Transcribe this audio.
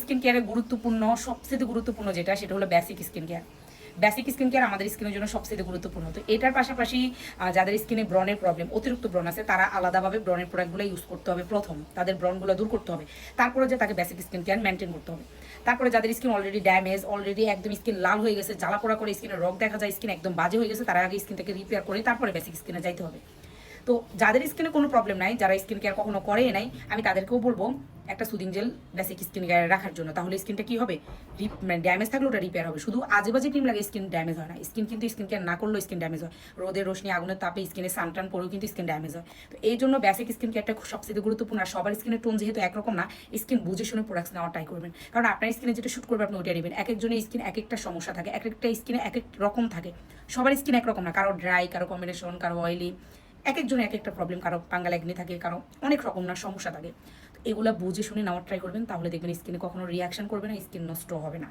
Skin কেয়ারের গুরুত্বপূর্ণ, সবচেয়ে গুরুত্বপূর্ণ যেটা, সেটা হলো basic skin care basic skin care আমাদের স্কিনের জন্য সবচেয়ে গুরুত্বপূর্ণ। তো এটার পাশাপাশি যাদের স্কিনে ব্রনের প্রবলেম অতিরিক্ত ব্রণ আছে, তারা আলাদাভাবে ব্রনের প্রোডাক্টগুলো ইউজ করতে হবে প্রথম। তাদের ব্রণগুলো দূর করতে হবে। তারপরে যে তাকে বেসিক স্কিন কেয়ার মেনটেন করতে হবে। তারপরে যাদের স্কিন অলরেডি ড্যামেজ অলরেডি একদম স্কিন লাল হয়ে গেছে, জ্বালা পোড়া করে স্কিনের রোগ দেখা যায় স্কিন একদম বাজে হয়ে গেছে, তারা আগে স্কিনটাকে রিপেয়ার করে তারপরে বেসিক স্কিনে যাইতে হবে। তো যাদের স্কিনে কোনো প্রবলেম নাই, যারা স্কিন কেয়ার কখনো করে নাই, আমি তাদেরকেও বলব, একটা soothing gel basic skin care রাখার জন্য। তাহলে স্কিনটা কি হবে? মানে ড্যামেজ থাকলে ওটা রিপেয়ার হবে। শুধু আজে বাজে ক্রিম লাগে স্কিন ড্যামেজ হয় না। স্কিন কিন্তু স্কিন কেয়ার না করলেও স্কিন ড্যামেজ হয়। রোদের রোশনি, আগুনের তাপে স্কিনে সানটান পরেও কিন্তু স্কিন ড্যামেজ হয়। তো এই জন্য বেসিক স্কিন কেয়ারটা খুব সবচেয়ে গুরুত্বপূর্ণ। আর সবার স্কিনের টোন যেহেতু একরকম না স্কিন বুঝে শুনে প্রোডাক্টস নেওয়ার ট্রাই করবেন। কারণ আপনার স্কিনে যেটা শুট করবে, আপনি ওটা নেবেন। এক একজনের স্কিন এক একটা সমস্যা থাকে, এক একটা স্কিনে এক এক রকম থাকে। সবার স্কিন একরকম না, কারও ড্রাই কারও কম্বিনেশন কারও অয়েলি এক একজনের এক একটা প্রবলেম কারও পাঙ্গাল একনি থাকে, কারও অনেক রকম না, সমস্যা থাকে। এগুলো বুঝে শুনে নেওয়ার ট্রাই করবেন, তাহলে দেখবেন স্কিনে কখনো রিয়াকশন করবে না স্কিন নষ্ট হবে না।